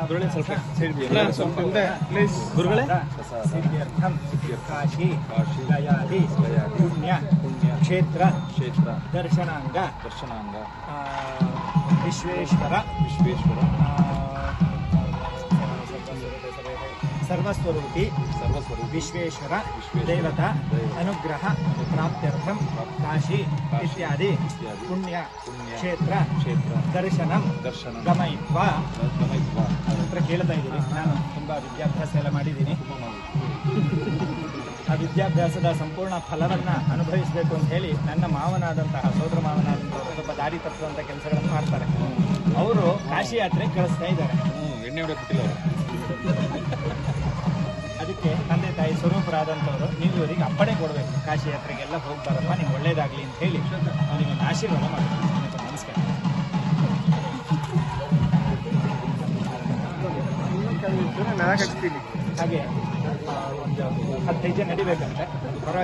ಗುರುಗಳೇ ಸ್ವಲ್ಪ ಸ್ವಲ್ಪ ಪ್ಲೀಸ್ ಗುರುಗಳೇ? ಕಾಶಿ ಕಾಶಿ ಗಯಾದಿ ಪುಣ್ಯ ಪುಣ್ಯ. ಕ್ಷೇತ್ರ ಕ್ಷೇತ್ರ. ದರ್ಶನಾಂಗ. ದರ್ಶನಾಂಗ. ವಿಶ್ವೇಶ್ವರ. ವಿಶ್ವೇಶ್ವರ. ಸರ್ವಸ್ವರೂಪಿ. ಸರ್ವಸ್ವರೂಪಿ. ವಿಶ್ವೇಶ್ವರ. ದೇವತಾ. ಅನುಗ್ರಹ. ಪ್ರಾಪ್ತ್ಯರ್ಥಂ. ಕಾಶಿ ಇತ್ಯಾದಿ. ಪುಣ್ಯ, ಕ್ಷೇತ್ರ. ಕ್ಷೇತ್ರ. ದರ್ಶನಂ. ದರ್ಶನ. ಗಮಯಿತ್ವ. ಗಮಯಿತ್ವ. ಹತ್ರ ಇದ್ದೀನಿ. ನಾನು ತುಂಬ ವಿದ್ಯಾಭ್ಯಾಸ ಎಲ್ಲ ಮಾಡಿದ್ದೀನಿ. ಆ ವಿದ್ಯಾಭ್ಯಾಸದ ಸಂಪೂರ್ಣ ಫಲವನ್ನು ಅನುಭವಿಸಬೇಕು ಅಂತ ಹೇಳಿ ನನ್ನ ಮಾವನಾದಂತಹ ಸೋದರ ಮಾವನಾದಂತಹ ಸ್ವಲ್ಪ ದಾರಿ ತಪ್ಪುವಂತ ಕೆಲಸಗಳನ್ನು ಮಾಡ್ತಾರೆ. ಅವರು ಕಾಶಿ ಯಾತ್ರೆ ಕಳಿಸ್ತಾ ಇದ್ದಾರೆ. ಎಣ್ಣೆ ಬಿಟ್ಟಿಲ್ಲ ಅದಕ್ಕೆ ತಂದೆ ತಾಯಿ ಸ್ವರೂಪರಾದಂಥವರು ನೀವು ಇವರಿಗೆ ಅಪ್ಪಣೆ ಕೊಡಬೇಕು. ಕಾಶಿ ಯಾತ್ರೆಗೆಲ್ಲ ಹೋಗ್ತಾರಪ್ಪ ನೀವು ಒಳ್ಳೇದಾಗಲಿ ಅಂತ ಹೇಳಿ. ಅವನಿಗೆ ಒಂದು ಆಶೀರ್ವಾದ ಮಾಡ್ತೀನಿ ಹಚ್ತೀನಿ ಹಾಗೆ ಒಂದು ಹತ್ತೈದು ಜನ ನಡಿಬೇಕಂತೆ. ಪರವಾಗಿ